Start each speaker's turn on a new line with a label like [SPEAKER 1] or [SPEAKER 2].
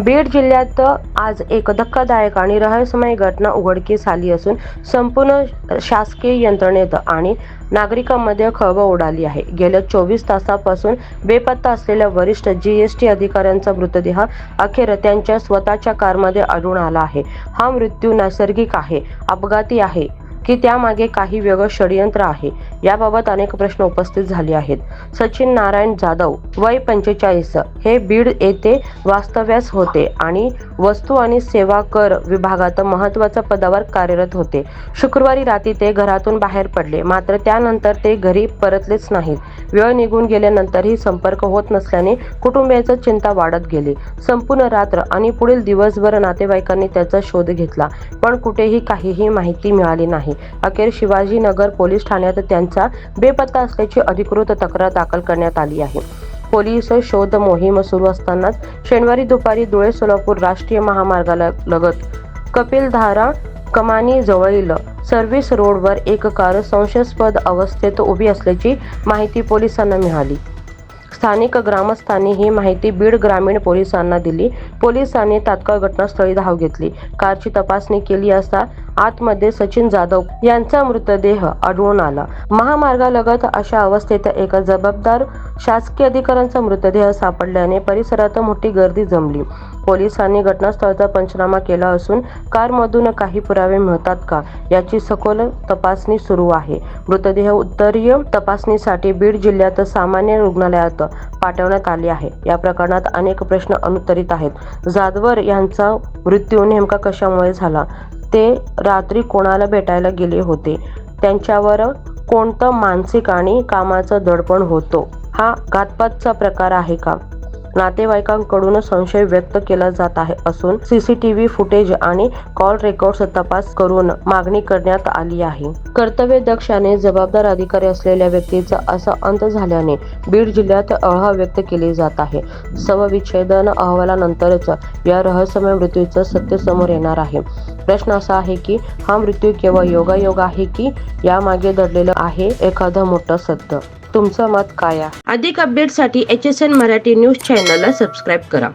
[SPEAKER 1] बीड जिल्ह्यात आज एक धक्कादायक आणि रहस्यमय घटना उघडकीस आली असून संपूर्ण शासकीय यंत्रणेत आणि नागरिकांमध्ये खळबळ उडाली आहे. गेल्या चोवीस तासापासून बेपत्ता असलेल्या वरिष्ठ जीएसटी अधिकाऱ्यांचा मृतदेह अखेर त्यांच्या स्वतःच्या कारमध्ये आढळून आला आहे. हा मृत्यू नैसर्गिक आहे अपघाती आहे. की त्यामागे काही वेगळं षडयंत्र आहे. याबाबत अनेक प्रश्न उपस्थित झाले आहेत. सचिन नारायण जाधव वय पंचेचाळीस हे बीड येथे वास्तव्यास होते आणि वस्तू आणि सेवा कर विभागात महत्त्वाच्या पदावर कार्यरत होते. शुक्रवारी रात्री ते घरातून बाहेर पडले. मात्र त्यानंतर ते घरी परतलेच नाहीत. वेळ निघून गेल्यानंतरही संपर्क होत नसल्याने कुटुंबियाचं चिंता वाढत गेली. संपूर्ण रात्र आणि पुढील दिवसभर नातेवाईकांनी त्याचा शोध घेतला पण कुठेही काहीही माहिती मिळाली नाही. अखेर शिवाजीनगर पोलीस ठाण्यात त्यांचा बेपत्ता असल्याची अधिकृत तक्रार दाखल करण्यात आली आहे. पोलीस शोध मोहीम सुरू असतानाच शनिवारी दुपारी धुळे सोलापूर राष्ट्रीय महामार्गाला लगत कपिलधारा कमानी जवळील सर्व्हिस रोडवर एक कार संशयास्पद अवस्थेत उभी असल्याची माहिती पोलिसांना मिळाली. स्थानिक ग्रामस्थांनी ही माहिती बीड ग्रामीण पोलिसांना दिली. पोलिसांनी तात्काळ घटनास्थळी धाव घेतली. कारची तपासणी केली असता आतमध्ये सचिन जाधव यांचा मृतदेह आढळून आला. महामार्गालगत अशा अवस्थेत एका जबाबदार शासकीय अधिकाऱ्यांचा मृतदेह सापडल्याने परिसरात मोठी गर्दी जमली. पोलिसांनी घटनास्थळाचा पंचनामा केला असून कारमधून काही पुरावे मिळतात का याची सखोल तपासणी सुरू आहे. मृतदेह उत्तरीय तपासणीसाठी बीड जिल्ह्यात सामान्य रुग्णालयात पाठवण्यात आले आहे. या प्रकरणात अनेक प्रश्न अनुत्तरित आहेत. जाधवर यांचा मृत्यू नेमका कशामुळे झाला? ते रात्री कोणाला भेटायला गेले होते? त्यांच्यावर कोणतं मानसिक आणि कामाचं दडपण होतो? हा घातपातचा प्रकार आहे का? नातेवाईकांकडून संशय व्यक्त केला जात आहे असून सीसीटीव्ही फुटेज आणि कॉल रेकॉर्ड्स तपास करून मागणी करण्यात आली आहे. कर्तव्य दक्षाने जबाबदार अधिकारी असलेल्या व्यक्तीचा असा अंत झाल्याने बीड जिल्ह्यात अळहा व्यक्त केली जात आहे. शवविच्छेदन अहवालानंतरच या रहस्यमय मृत्यूचं सत्य समोर येणार आहे. प्रश्न असा आहे की हा मृत्यू केवळ योगायोग आहे की यामागे दडलेलं आहे एखादं मोठं सत्य? तुमचं मत काय अधिक अपडेटसाठी H S N Marathi news चॅनलला सबस्क्राईब करा.